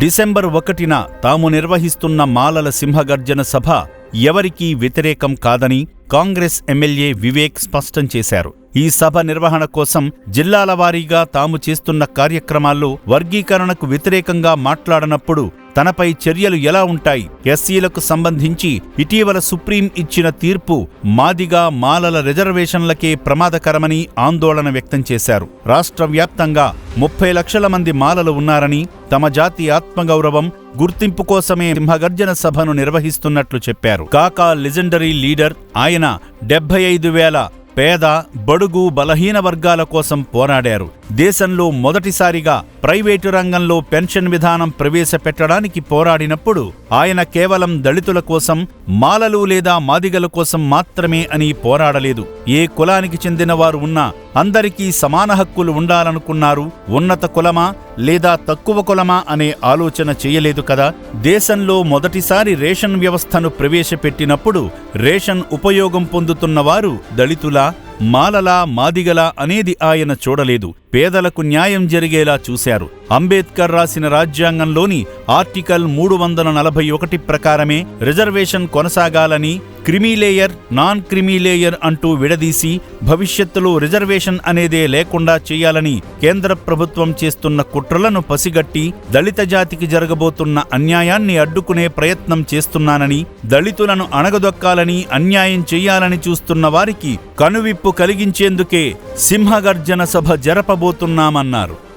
December ఒకటిన తాము నిర్వహిస్తున్న మాలల సింహగర్జన సభ ఎవరికీ వ్యతిరేకం కాదని కాంగ్రెస్ ఎమ్మెల్యే వివేక్ స్పష్టం చేశారు. ఈ సభ నిర్వహణ కోసం జిల్లాల వారీగా తాము చేస్తున్న కార్యక్రమాల్లో వర్గీకరణకు వ్యతిరేకంగా మాట్లాడనప్పుడు తనపై చర్యలు ఎలా ఉంటాయి? ఎస్సీలకు సంబంధించి ఇటీవల సుప్రీం ఇచ్చిన తీర్పు మాదిగా మాలల రిజర్వేషన్లకే ప్రమాదకరమని ఆందోళన వ్యక్తం చేశారు. రాష్ట్ర వ్యాప్తంగా ముప్పై లక్షల మంది మాలలు ఉన్నారని తమ జాతి ఆత్మగౌరవం గుర్తింపు కోసమే సింహగర్జన సభను నిర్వహిస్తున్నట్లు చెప్పారు. కాకా లెజెండరీ లీడర్ ఆయన డెబ్బై ఐదు వేల పేద బడుగు బలహీన వర్గాల కోసం పోరాడారు. దేశంలో మొదటిసారిగా ప్రైవేటు రంగంలో పెన్షన్ విధానం ప్రవేశపెట్టడానికి పోరాడినప్పుడు ఆయన కేవలం దళితుల కోసం మాలలు లేదా మాదిగల కోసం మాత్రమే అని పోరాడలేదు. ఏ కులానికి చెందినవారు ఉన్నా అందరికీ సమాన హక్కులు ఉండాలనుకున్నారు. ఉన్నత కులమా లేదా తక్కువ కులమా అనే ఆలోచన చేయలేదు కదా? దేశంలో మొదటిసారి రేషన్ వ్యవస్థను ప్రవేశపెట్టినప్పుడు రేషన్ ఉపయోగం పొందుతున్నవారు దళితులా మాలలా మాదిగలా అనేది ఆయన చూడలేదు. పేదలకు న్యాయం జరిగేలా చూశారు. అంబేద్కర్ రాసిన రాజ్యాంగంలోని ఆర్టికల్ మూడు వందల నలభై ఒకటి ప్రకారమే రిజర్వేషన్ కొనసాగాలని క్రిమీలేయర్ నాన్ క్రిమీలేయర్ అంటూ విడదీసి భవిష్యత్తులో రిజర్వేషన్ అనేదే లేకుండా చేయాలని కేంద్ర ప్రభుత్వం చేస్తున్న కుట్రలను పసిగట్టి దళిత జాతికి జరగబోతున్న అన్యాయాన్ని అడ్డుకునే ప్రయత్నం చేస్తున్నానని దళితులను అణగదొక్కాలని అన్యాయం చేయాలని చూస్తున్న వారికి కనువిప్పు కలిగించేందుకే సింహగర్జన సభ జరపబోతున్నామన్నారు.